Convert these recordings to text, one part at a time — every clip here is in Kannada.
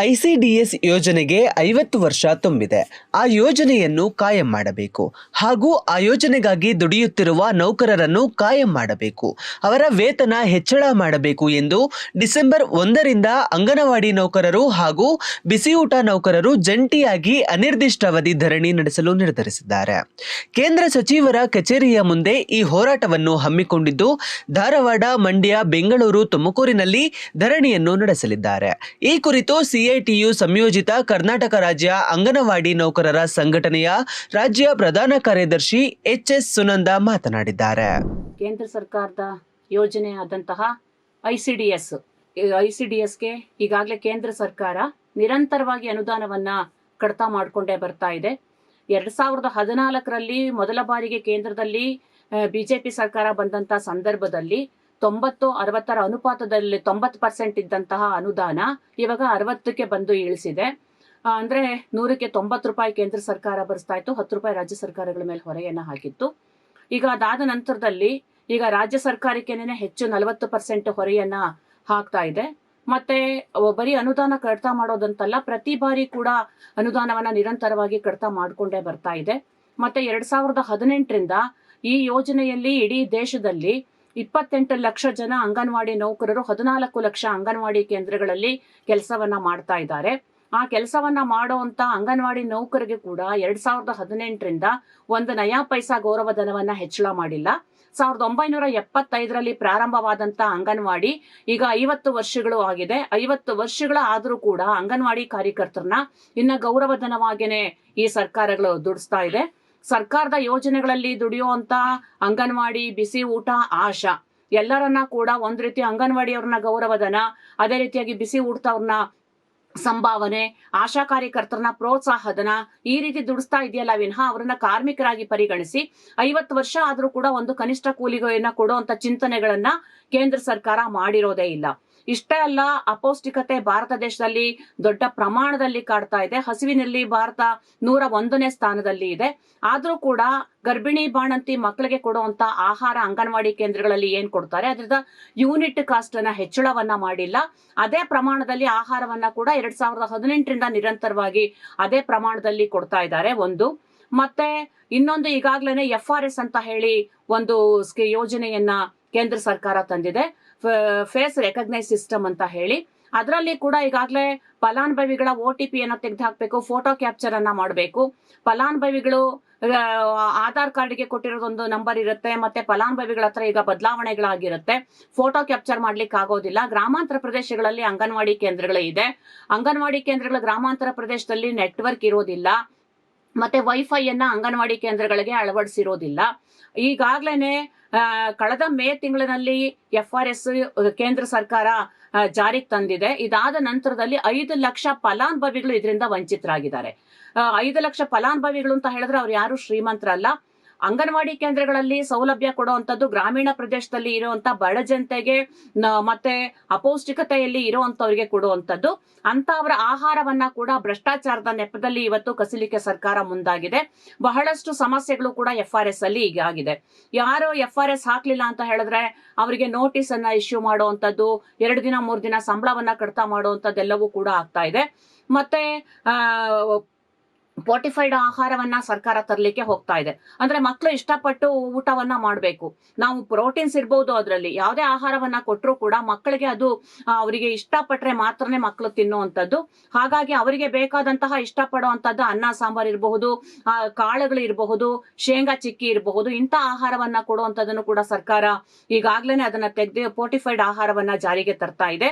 ಐಸಿಡಿಎಸ್ ಯೋಜನೆಗೆ ಐವತ್ತು ವರ್ಷ ತುಂಬಿದೆ. ಆ ಯೋಜನೆಯನ್ನು ಕಾಯಂ ಮಾಡಬೇಕು. ಹಾಗೂ ಆ ಯೋಜನೆಗಾಗಿ ದುಡಿಯುತ್ತಿರುವ ನೌಕರರನ್ನು ಕಾಯಂ ಮಾಡಬೇಕು. ಅವರ ವೇತನ ಹೆಚ್ಚಳ ಮಾಡಬೇಕು ಎಂದು ಡಿಸೆಂಬರ್ ಒಂದರಿಂದ ಅಂಗನವಾಡಿ ನೌಕರರು ಹಾಗೂ ಬಿಸಿಯೂಟ ನೌಕರರು ಜಂಟಿಯಾಗಿ ಅನಿರ್ದಿಷ್ಟಾವಧಿ ಧರಣಿ ನಡೆಸಲು ನಿರ್ಧರಿಸಿದ್ದಾರೆ. ಕೇಂದ್ರ ಸಚಿವರ ಕಚೇರಿಯ ಮುಂದೆ ಈ ಹೋರಾಟವನ್ನು ಹಮ್ಮಿಕೊಂಡಿದ್ದು, ಧಾರವಾಡ, ಮಂಡ್ಯ, ಬೆಂಗಳೂರು, ತುಮಕೂರಿನಲ್ಲಿ ಧರಣಿಯನ್ನು ನಡೆಸಲಿದ್ದಾರೆ. ಈ ಕುರಿತು ಸಿಐಟಿಯು ಸಂಯೋಜಿತ ಕರ್ನಾಟಕ ರಾಜ್ಯ ಅಂಗನವಾಡಿ ನೌಕರರ ಸಂಘಟನೆಯ ರಾಜ್ಯ ಪ್ರಧಾನ ಕಾರ್ಯದರ್ಶಿ ಎಚ್ ಎಸ್ ಸುನಂದ ಮಾತನಾಡಿದ್ದಾರೆ. ಕೇಂದ್ರ ಸರ್ಕಾರದ ಯೋಜನೆ ಆದಂತಹ ಐ ಸಿ ಡಿ ಈಗಾಗಲೇ ಕೇಂದ್ರ ಸರ್ಕಾರ ನಿರಂತರವಾಗಿ ಅನುದಾನವನ್ನ ಕಡಿತ ಮಾಡಿಕೊಂಡೇ ಬರ್ತಾ ಇದೆ. ಎರಡ್ ಸಾವಿರದ ಹದಿನಾಲ್ಕರಲ್ಲಿ ಮೊದಲ ಬಾರಿಗೆ ಕೇಂದ್ರದಲ್ಲಿ ಬಿಜೆಪಿ ಸರ್ಕಾರ ಬಂದಂತ ಸಂದರ್ಭದಲ್ಲಿ ತೊಂಬತ್ತು, ಅರವತ್ತರ ಅನುಪಾತದಲ್ಲಿ ತೊಂಬತ್ತು ಪರ್ಸೆಂಟ್ ಇದ್ದಂತಹ ಅನುದಾನ ಇವಾಗ ಅರವತ್ತಕ್ಕೆ ಬಂದು ಇಳಿಸಿದೆ. ಅಂದ್ರೆ ನೂರಕ್ಕೆ ತೊಂಬತ್ತು ರೂಪಾಯಿ ಕೇಂದ್ರ ಸರ್ಕಾರ ಭರಿಸ್ತಾ ಇತ್ತು, ಹತ್ತು ರೂಪಾಯಿ ರಾಜ್ಯ ಸರ್ಕಾರಗಳ ಮೇಲೆ ಹೊರೆಯನ್ನು ಹಾಕಿತ್ತು. ಈಗ ಅದಾದ ನಂತರದಲ್ಲಿ ಈಗ ರಾಜ್ಯ ಸರ್ಕಾರಕ್ಕೇನೆ ಹೆಚ್ಚು ನಲವತ್ತು ಪರ್ಸೆಂಟ್ ಹೊರೆಯನ್ನ ಹಾಕ್ತಾ ಇದೆ. ಮತ್ತೆ ಬರೀ ಅನುದಾನ ಕಡಿತ ಮಾಡೋದಂತಲ್ಲ, ಪ್ರತಿ ಬಾರಿ ಕೂಡ ಅನುದಾನವನ್ನ ನಿರಂತರವಾಗಿ ಕಡಿತ ಮಾಡ್ಕೊಂಡೇ ಬರ್ತಾ ಇದೆ. ಮತ್ತೆ ಎರಡ್ ಸಾವಿರದ ಹದಿನೆಂಟರಿಂದ ಈ ಯೋಜನೆಯಲ್ಲಿ ಇಡೀ ದೇಶದಲ್ಲಿ ಇಪ್ಪತ್ತೆಂಟು ಲಕ್ಷ ಜನ ಅಂಗನವಾಡಿ ನೌಕರರು ಹದಿನಾಲ್ಕು ಲಕ್ಷ ಅಂಗನವಾಡಿ ಕೇಂದ್ರಗಳಲ್ಲಿ ಕೆಲಸವನ್ನ ಮಾಡ್ತಾ ಇದ್ದಾರೆ. ಆ ಕೆಲಸವನ್ನ ಮಾಡುವಂತ ಅಂಗನವಾಡಿ ನೌಕರಿಗೆ ಕೂಡ ಎರಡ್ ಸಾವಿರದ ಹದಿನೆಂಟರಿಂದ ಒಂದು ನಯಾ ಪೈಸಾ ಗೌರವಧನವನ್ನ ಹೆಚ್ಚಳ ಮಾಡಿಲ್ಲ. ಸಾವಿರದ ಒಂಬೈನೂರ ಎಪ್ಪತ್ತೈದರಲ್ಲಿ ಪ್ರಾರಂಭವಾದಂತ ಅಂಗನವಾಡಿ ಈಗ ಐವತ್ತು ವರ್ಷಗಳು ಆಗಿದೆ. ಐವತ್ತು ವರ್ಷಗಳ ಆದರೂ ಕೂಡ ಅಂಗನವಾಡಿ ಕಾರ್ಯಕರ್ತರನ್ನ ಇನ್ನ ಗೌರವಧನವಾಗೇನೆ ಈ ಸರ್ಕಾರಗಳು ದುಡಿಸ್ತಾ ಇದೆ. ಸರ್ಕಾರದ ಯೋಜನೆಗಳಲ್ಲಿ ದುಡಿಯುವಂತ ಅಂಗನವಾಡಿ, ಬಿಸಿ ಊಟ, ಆಶಾ. ಎಲ್ಲರನ್ನ ಕೂಡ ಒಂದ್ ರೀತಿ ಅಂಗನವಾಡಿಯವ್ರನ್ನ ಗೌರವಧನ, ಅದೇ ರೀತಿಯಾಗಿ ಬಿಸಿ ಊಟದವ್ರನ್ನ ಸಂಭಾವನೆ, ಆಶಾ ಕಾರ್ಯಕರ್ತರನ್ನ ಪ್ರೋತ್ಸಾಹಧನ ಈ ರೀತಿ ದುಡಿಸ್ತಾ ಇದೆಯಲ್ಲ ವಿನಃ ಅವರನ್ನ ಕಾರ್ಮಿಕರಾಗಿ ಪರಿಗಣಿಸಿ ಐವತ್ತು ವರ್ಷ ಆದ್ರೂ ಕೂಡ ಒಂದು ಕನಿಷ್ಠ ಕೂಲಿಗೆಯನ್ನ ಕೊಡುವಂತ ಚಿಂತನೆಗಳನ್ನ ಕೇಂದ್ರ ಸರ್ಕಾರ ಮಾಡಿರೋದೇ ಇಲ್ಲ. ಇಷ್ಟೇ ಅಲ್ಲ, ಅಪೌಷ್ಟಿಕತೆ ಭಾರತ ದೇಶದಲ್ಲಿ ದೊಡ್ಡ ಪ್ರಮಾಣದಲ್ಲಿ ಕಾಡ್ತಾ ಇದೆ. ಹಸಿವಿನಲ್ಲಿ ಭಾರತ ನೂರ ಒಂದನೇ ಸ್ಥಾನದಲ್ಲಿ ಇದೆ. ಆದ್ರೂ ಕೂಡ ಗರ್ಭಿಣಿ ಬಾಣಂತಿ ಮಕ್ಕಳಿಗೆ ಕೊಡುವಂತ ಆಹಾರ ಅಂಗನವಾಡಿ ಕೇಂದ್ರಗಳಲ್ಲಿ ಏನ್ ಕೊಡ್ತಾರೆ? ಅದ್ರದ ಯೂನಿಟ್ ಕಾಸ್ಟ್ ಅನ್ನ ಹೆಚ್ಚಳವನ್ನ ಮಾಡಿಲ್ಲ. ಅದೇ ಪ್ರಮಾಣದಲ್ಲಿ ಆಹಾರವನ್ನ ಕೂಡ ಎರಡ್ ಸಾವಿರದ ಹದಿನೆಂಟರಿಂದ ನಿರಂತರವಾಗಿ ಅದೇ ಪ್ರಮಾಣದಲ್ಲಿ ಕೊಡ್ತಾ ಇದ್ದಾರೆ ಒಂದು. ಮತ್ತೆ ಇನ್ನೊಂದು ಈಗಾಗ್ಲೇನೆ ಎಫ್ ಆರ್ ಎಸ್ ಅಂತ ಹೇಳಿ ಒಂದು ಯೋಜನೆಯನ್ನ ಕೇಂದ್ರ ಸರ್ಕಾರ ತಂದಿದೆ. ಫೇಸ್ ರೆಕಗ್ನೈಸ್ ಸಿಸ್ಟಮ್ ಅಂತ ಹೇಳಿ. ಅದರಲ್ಲಿ ಕೂಡ ಈಗಾಗಲೇ ಫಲಾನುಭವಿಗಳ ಒ ಟಿ ಪಿ ಅನ್ನ ತೆಗೆದುಹಾಕ್ಬೇಕು, ಫೋಟೋ ಕ್ಯಾಪ್ಚರ್ ಅನ್ನ ಮಾಡಬೇಕು. ಫಲಾನುಭವಿಗಳು ಆಧಾರ್ ಕಾರ್ಡ್ಗೆ ಕೊಟ್ಟಿರೋದೊಂದು ನಂಬರ್ ಇರುತ್ತೆ, ಮತ್ತೆ ಫಲಾನುಭವಿಗಳ ಹತ್ರ ಈಗ ಬದಲಾವಣೆಗಳಾಗಿರುತ್ತೆ. ಫೋಟೋ ಕ್ಯಾಪ್ಚರ್ ಮಾಡ್ಲಿಕ್ಕೆ ಆಗೋದಿಲ್ಲ. ಗ್ರಾಮಾಂತರ ಪ್ರದೇಶಗಳಲ್ಲಿ ಅಂಗನವಾಡಿ ಕೇಂದ್ರಗಳು ಇದೆ. ಅಂಗನವಾಡಿ ಕೇಂದ್ರಗಳ ಗ್ರಾಮಾಂತರ ಪ್ರದೇಶದಲ್ಲಿ ನೆಟ್ವರ್ಕ್ ಇರೋದಿಲ್ಲ. ಮತ್ತೆ ವೈಫೈಯನ್ನ ಅಂಗನವಾಡಿ ಕೇಂದ್ರಗಳಿಗೆ ಅಳವಡಿಸಿರೋದಿಲ್ಲ. ಈಗಾಗ್ಲೇನೆ ಕಳೆದ ಮೇ ತಿಂಗಳಿನಲ್ಲಿ ಎಫ್ ಆರ್ ಎಸ್ ಕೇಂದ್ರ ಸರ್ಕಾರ ಜಾರಿಗೆ ತಂದಿದೆ. ಇದಾದ ನಂತರದಲ್ಲಿ ಐದು ಲಕ್ಷ ಫಲಾನುಭವಿಗಳು ಇದರಿಂದ ವಂಚಿತರಾಗಿದ್ದಾರೆ. ಐದು ಲಕ್ಷ ಫಲಾನುಭವಿಗಳು ಅಂತ ಹೇಳಿದ್ರೆ ಅವ್ರು ಯಾರು ಶ್ರೀಮಂತರಲ್ಲ. ಅಂಗನವಾಡಿ ಕೇಂದ್ರಗಳಲ್ಲಿ ಸೌಲಭ್ಯ ಕೊಡುವಂತದ್ದು ಗ್ರಾಮೀಣ ಪ್ರದೇಶದಲ್ಲಿ ಇರುವಂತ ಬಡ ಜನತೆಗೆ ಮತ್ತೆ ಅಪೌಷ್ಟಿಕತೆಯಲ್ಲಿ ಇರುವಂತವರಿಗೆ ಕೊಡುವಂತದ್ದು ಅಂತವರ ಆಹಾರವನ್ನ ಕೂಡ ಭ್ರಷ್ಟಾಚಾರದ ನೆಪದಲ್ಲಿ ಇವತ್ತು ಕಸಿಲಿಕ್ಕೆ ಸರ್ಕಾರ ಮುಂದಾಗಿದೆ. ಬಹಳಷ್ಟು ಸಮಸ್ಯೆಗಳು ಕೂಡ ಎಫ್ ಆರ್ ಎಸ್ ಅಲ್ಲಿ ಈಗ ಆಗಿದೆ. ಯಾರು ಎಫ್ ಆರ್ ಎಸ್ ಹಾಕ್ಲಿಲ್ಲ ಅಂತ ಹೇಳಿದ್ರೆ ಅವರಿಗೆ ನೋಟಿಸ್ ಅನ್ನ ಇಶ್ಯೂ ಮಾಡುವಂತದ್ದು ಎರಡು ದಿನ, ಮೂರು ದಿನ ಸಂಬಳವನ್ನ ಕಡಿತ ಮಾಡುವಂತದ್ದೆಲ್ಲವೂ ಕೂಡ ಆಗ್ತಾ ಇದೆ. ಮತ್ತೆ ಆ ಪೋಟಿಫೈಡ್ ಆಹಾರವನ್ನ ಸರ್ಕಾರ ತರಲಿಕ್ಕೆ ಹೋಗ್ತಾ ಇದೆ. ಅಂದ್ರೆ ಮಕ್ಕಳು ಇಷ್ಟಪಟ್ಟು ಊಟವನ್ನ ಮಾಡಬೇಕು. ನಾವು ಪ್ರೋಟೀನ್ಸ್ ಇರ್ಬೋದು ಅದರಲ್ಲಿ. ಯಾವುದೇ ಆಹಾರವನ್ನ ಕೊಟ್ಟರು ಕೂಡ ಮಕ್ಕಳಿಗೆ ಅದು ಅವರಿಗೆ ಇಷ್ಟಪಟ್ರೆ ಮಾತ್ರನೇ ಮಕ್ಕಳು ತಿನ್ನುವಂಥದ್ದು. ಹಾಗಾಗಿ ಅವರಿಗೆ ಬೇಕಾದಂತಹ ಇಷ್ಟಪಡುವಂಥದ್ದು ಅನ್ನ, ಸಾಂಬಾರ್ ಇರಬಹುದು ಕಾಳುಗಳು ಇರಬಹುದು, ಶೇಂಗಾ ಚಿಕ್ಕಿ ಇರಬಹುದು, ಇಂಥ ಆಹಾರವನ್ನ ಕೊಡುವಂಥದ್ದನ್ನು ಕೂಡ ಸರ್ಕಾರ ಈಗಾಗ್ಲೇನೆ ಅದನ್ನ ತೆಗೆದು ಪೋಟಿಫೈಡ್ ಆಹಾರವನ್ನ ಜಾರಿಗೆ ತರ್ತಾ ಇದೆ.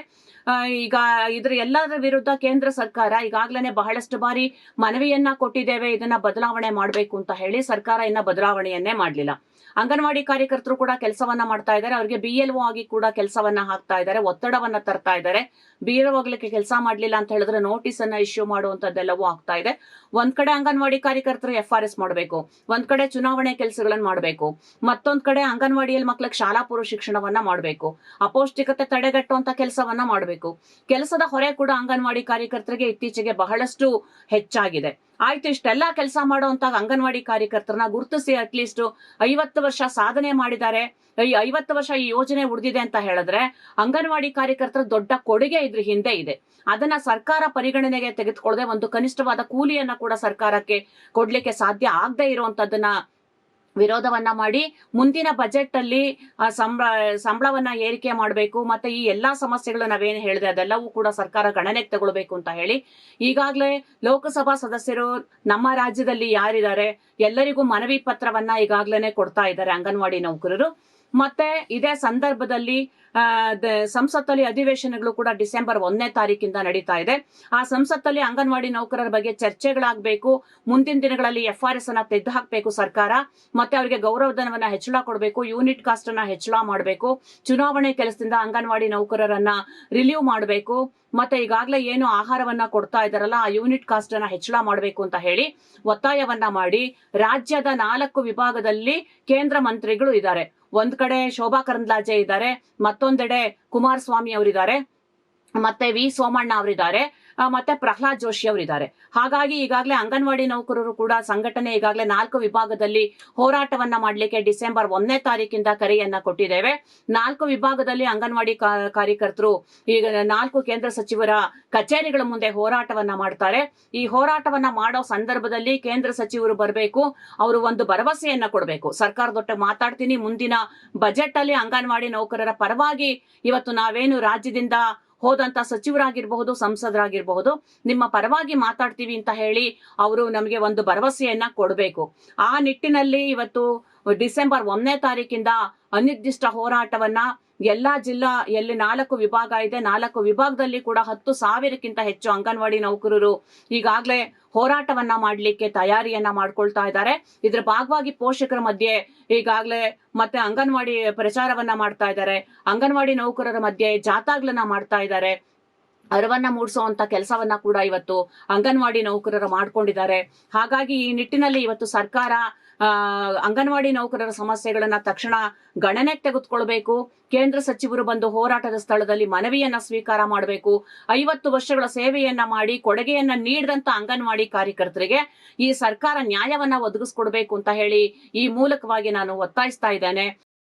ಈಗ ಇದ್ರ ಎಲ್ಲದರ ವಿರುದ್ಧ ಕೇಂದ್ರ ಸರ್ಕಾರ ಈಗಾಗ್ಲೇನೆ ಬಹಳಷ್ಟು ಬಾರಿ ಮನವಿಯನ್ನ ಕೊಟ್ಟಿದ್ದೇವೆ, ಇದನ್ನ ಬದಲಾವಣೆ ಮಾಡಬೇಕು ಅಂತ ಹೇಳಿ ಸರ್ಕಾರ ಇನ್ನ ಬದಲಾವಣೆಯನ್ನೇ ಮಾಡಲಿಲ್ಲ. ಅಂಗನವಾಡಿ ಕಾರ್ಯಕರ್ತರು ಕೂಡ ಕೆಲಸವನ್ನ ಮಾಡ್ತಾ ಇದ್ದಾರೆ, ಅವರಿಗೆ ಬಿ ಎಲ್ ಆಗಿ ಕೂಡ ಕೆಲಸವನ್ನ ಹಾಕ್ತಾ ಇದ್ದಾರೆ, ಒತ್ತಡವನ್ನ ತರ್ತಾ ಇದ್ದಾರೆ. ಬಿ ಎಲ್ ಹೋಗ್ಲಿಕ್ಕೆ ಕೆಲಸ ಮಾಡ್ಲಿಲ್ಲ ಅಂತ ಹೇಳಿದ್ರೆ ನೋಟಿಸ್ ಅನ್ನ ಇಶ್ಯೂ ಮಾಡುವಂತದ್ದೆಲ್ಲವೂ ಆಗ್ತಾ ಇದೆ. ಒಂದ್ ಕಡೆ ಅಂಗನವಾಡಿ ಕಾರ್ಯಕರ್ತರು ಎಫ್ ಆರ್ ಎಸ್ ಮಾಡಬೇಕು, ಒಂದ್ ಕಡೆ ಚುನಾವಣೆ ಕೆಲಸಗಳನ್ನ ಮಾಡಬೇಕು, ಮತ್ತೊಂದ್ ಕಡೆ ಅಂಗನವಾಡಿಯಲ್ಲಿ ಮಕ್ಕಳಿಗೆ ಶಾಲಾ ಪೂರ್ವ ಶಿಕ್ಷಣವನ್ನ ಮಾಡಬೇಕು, ಅಪೌಷ್ಟಿಕತೆ ತಡೆಗಟ್ಟುವಂತ ಕೆಲಸವನ್ನ ಮಾಡಬೇಕು. ಕೆಲಸದ ಹೊರೆ ಕೂಡ ಅಂಗನವಾಡಿ ಕಾರ್ಯಕರ್ತರಿಗೆ ಇತ್ತೀಚೆಗೆ ಬಹಳಷ್ಟು ಹೆಚ್ಚಾಗಿದೆ. ಆಯ್ತು, ಇಷ್ಟೆಲ್ಲಾ ಕೆಲಸ ಮಾಡುವಂತ ಅಂಗನವಾಡಿ ಕಾರ್ಯಕರ್ತರನ್ನ ಗುರುತಿಸಿ ಅಟ್ಲೀಸ್ಟ್ ಐವತ್ತು ವರ್ಷ ಸಾಧನೆ ಮಾಡಿದ್ದಾರೆ. ಈ ಐವತ್ತು ವರ್ಷ ಈ ಯೋಜನೆ ಉಳಿದಿದೆ ಅಂತ ಹೇಳಿದ್ರೆ ಅಂಗನವಾಡಿ ಕಾರ್ಯಕರ್ತರ ದೊಡ್ಡ ಕೊಡುಗೆ ಇದ್ರ ಹಿಂದೆ ಇದೆ. ಅದನ್ನ ಸರ್ಕಾರ ಪರಿಗಣನೆಗೆ ತೆಗೆದುಕೊಳ್ಳದೆ ಒಂದು ಕನಿಷ್ಠವಾದ ಕೂಲಿಯನ್ನ ಕೂಡ ಸರ್ಕಾರಕ್ಕೆ ಕೊಡ್ಲಿಕ್ಕೆ ಸಾಧ್ಯ ಆಗದೆ ಇರುವಂತದ್ದನ್ನ ವಿರೋಧವನ್ನ ಮಾಡಿ ಮುಂದಿನ ಬಜೆಟ್ ಅಲ್ಲಿ ಸಂಬಳ, ಸಂಬಳವನ್ನ ಏರಿಕೆ ಮಾಡಬೇಕು, ಮತ್ತೆ ಈ ಎಲ್ಲಾ ಸಮಸ್ಯೆಗಳು ನಾವೇನು ಹೇಳಿದೆ ಅದೆಲ್ಲವೂ ಕೂಡ ಸರ್ಕಾರ ಗಣನೆಗೆ ತಗೊಳ್ಬೇಕು ಅಂತ ಹೇಳಿ, ಈಗಾಗಲೇ ಲೋಕಸಭಾ ಸದಸ್ಯರು ನಮ್ಮ ರಾಜ್ಯದಲ್ಲಿ ಯಾರಿದ್ದಾರೆ, ಎಲ್ಲರಿಗೂ ಮನವಿ ಪತ್ರವನ್ನ ಈಗಾಗ್ಲೇನೆ ಕೊಡ್ತಾ ಇದ್ದಾರೆ ಅಂಗನವಾಡಿ ನೌಕರರು. ಮತ್ತೆ ಇದೇ ಸಂದರ್ಭದಲ್ಲಿ ಸಂಸತ್ತಲ್ಲಿ ಅಧಿವೇಶನಗಳು ಕೂಡ ಡಿಸೆಂಬರ್ ಒಂದನೇ ತಾರೀಕಿಂದ ನಡೀತಾ ಇದೆ. ಆ ಸಂಸತ್ತಲ್ಲಿ ಅಂಗನವಾಡಿ ನೌಕರರ ಬಗ್ಗೆ ಚರ್ಚೆಗಳಾಗಬೇಕು. ಮುಂದಿನ ದಿನಗಳಲ್ಲಿ ಎಫ್ ಆರ್ ಎಸ್ ಅನ್ನ ತೆಗೆದು ಹಾಕಬೇಕು ಸರ್ಕಾರ. ಮತ್ತೆ ಅವರಿಗೆ ಗೌರವಧನವನ್ನ ಹೆಚ್ಚಳ ಕೊಡಬೇಕು, ಯೂನಿಟ್ ಕಾಸ್ಟ್ ಅನ್ನ ಹೆಚ್ಚಳ ಮಾಡಬೇಕು. ಚುನಾವಣೆ ಕೆಲಸದಿಂದ ಅಂಗನವಾಡಿ ನೌಕರರನ್ನ ರಿಲೀವ್ ಮಾಡಬೇಕು. ಮತ್ತೆ ಈಗಾಗಲೇ ಏನು ಆಹಾರವನ್ನ ಕೊಡ್ತಾ ಇದಾರಲ್ಲ ಆ ಯೂನಿಟ್ ಕಾಸ್ಟ್ ಅನ್ನ ಹೆಚ್ಚಳ ಮಾಡಬೇಕು ಅಂತ ಹೇಳಿ ಒತ್ತಾಯವನ್ನ ಮಾಡಿ, ರಾಜ್ಯದ ನಾಲ್ಕು ವಿಭಾಗದಲ್ಲಿ ಕೇಂದ್ರ ಮಂತ್ರಿಗಳು ಇದ್ದಾರೆ. ಒಂದ್ ಕಡೆ ಶೋಭಾ ಕರಂದ್ಲಾಜೆ ಇದ್ದಾರೆ ಮತ್ತೊಂದೆಡೆ ಕುಮಾರಸ್ವಾಮಿ ಅವರಿದ್ದಾರೆ ಮತ್ತೆ ವಿ ಸೋಮಣ್ಣ ಅವರಿದ್ದಾರೆ. ಮತ್ತೆ ಪ್ರಹ್ಲಾದ್ ಜೋಶಿ ಅವರಿದ್ದಾರೆ. ಹಾಗಾಗಿ ಈಗಾಗಲೇ ಅಂಗನವಾಡಿ ನೌಕರರು ಕೂಡ ಸಂಘಟನೆ ಈಗಾಗಲೇ ನಾಲ್ಕು ವಿಭಾಗದಲ್ಲಿ ಹೋರಾಟವನ್ನ ಮಾಡಲಿಕ್ಕೆ ಡಿಸೆಂಬರ್ ಒಂದನೇ ತಾರೀಕಿಂದ ಕರೆಯನ್ನ ಕೊಟ್ಟಿದ್ದೇವೆ. ನಾಲ್ಕು ವಿಭಾಗದಲ್ಲಿ ಅಂಗನವಾಡಿ ಕಾರ್ಯಕರ್ತರು ಈಗ ನಾಲ್ಕು ಕೇಂದ್ರ ಸಚಿವರ ಕಚೇರಿಗಳ ಮುಂದೆ ಹೋರಾಟವನ್ನ ಮಾಡ್ತಾರೆ. ಈ ಹೋರಾಟವನ್ನ ಮಾಡೋ ಸಂದರ್ಭದಲ್ಲಿ ಕೇಂದ್ರ ಸಚಿವರು ಬರಬೇಕು, ಅವರು ಒಂದು ಭರವಸೆಯನ್ನ ಕೊಡಬೇಕು. ಸರ್ಕಾರದೊಟ್ಟಿಗೆ ಮಾತಾಡ್ತೀನಿ, ಮುಂದಿನ ಬಜೆಟ್ ಅಲ್ಲಿ ಅಂಗನವಾಡಿ ನೌಕರರ ಪರವಾಗಿ ಇವತ್ತು ನಾವೇನು ರಾಜ್ಯದಿಂದ ಹೋದಂತ ಸಚಿವರಾಗಿರಬಹುದು, ಸಂಸದರಾಗಿರಬಹುದು, ನಿಮ್ಮ ಪರವಾಗಿ ಮಾತಾಡ್ತೀವಿ ಅಂತ ಹೇಳಿ ಅವರು ನಮಗೆ ಒಂದು ಭರವಸೆಯನ್ನ ಕೊಡಬೇಕು. ಆ ನಿಟ್ಟಿನಲ್ಲಿ ಇವತ್ತು ಡಿಸೆಂಬರ್ ಒಂದನೇ ತಾರೀಕಿಂದ ಅನಿರ್ದಿಷ್ಟ ಹೋರಾಟವನ್ನ ಎಲ್ಲಾ ಜಿಲ್ಲಾ, ಎಲ್ಲಿ ನಾಲ್ಕು ವಿಭಾಗ ಇದೆ, ನಾಲ್ಕು ವಿಭಾಗದಲ್ಲಿ ಕೂಡ ಹತ್ತು ಸಾವಿರಕ್ಕಿಂತ ಹೆಚ್ಚು ಅಂಗನವಾಡಿ ನೌಕರರು ಈಗಾಗಲೇ ಹೋರಾಟವನ್ನ ಮಾಡಲಿಕ್ಕೆ ತಯಾರಿಯನ್ನ ಮಾಡ್ಕೊಳ್ತಾ ಇದ್ದಾರೆ. ಇದ್ರ ಭಾಗವಾಗಿ ಪೋಷಕರ ಮಧ್ಯೆ ಈಗಾಗಲೇ ಮತ್ತೆ ಅಂಗನವಾಡಿ ಪ್ರಚಾರವನ್ನ ಮಾಡ್ತಾ ಇದ್ದಾರೆ. ಅಂಗನವಾಡಿ ನೌಕರರ ಮಧ್ಯೆ ಜಾಥಾಗಳನ್ನ ಮಾಡ್ತಾ ಇದ್ದಾರೆ. ಅರಿವನ್ನ ಮೂಡಿಸುವಂತ ಕೆಲಸವನ್ನ ಕೂಡ ಇವತ್ತು ಅಂಗನವಾಡಿ ನೌಕರರು ಮಾಡ್ಕೊಂಡಿದ್ದಾರೆ. ಹಾಗಾಗಿ ಈ ನಿಟ್ಟಿನಲ್ಲಿ ಇವತ್ತು ಸರ್ಕಾರ ಅಂಗನವಾಡಿ ನೌಕರರ ಸಮಸ್ಯೆಗಳನ್ನ ತಕ್ಷಣ ಗಣನೆಗೆ ತೆಗೆದುಕೊಳ್ಬೇಕು. ಕೇಂದ್ರ ಸಚಿವರು ಬಂದು ಹೋರಾಟದ ಸ್ಥಳದಲ್ಲಿ ಮನವಿಯನ್ನ ಸ್ವೀಕಾರ ಮಾಡಬೇಕು. ಐವತ್ತು ವರ್ಷಗಳ ಸೇವೆಯನ್ನ ಮಾಡಿ, ಕೊಡುಗೆಯನ್ನ ನೀಡಿದಂತ ಅಂಗನವಾಡಿ ಕಾರ್ಯಕರ್ತರಿಗೆ ಈ ಸರ್ಕಾರ ನ್ಯಾಯವನ್ನ ಒದಗಿಸ್ಕೊಡ್ಬೇಕು ಅಂತ ಹೇಳಿ ಈ ಮೂಲಕವಾಗಿ ನಾನು ಒತ್ತಾಯಿಸ್ತಾ ಇದ್ದೇನೆ.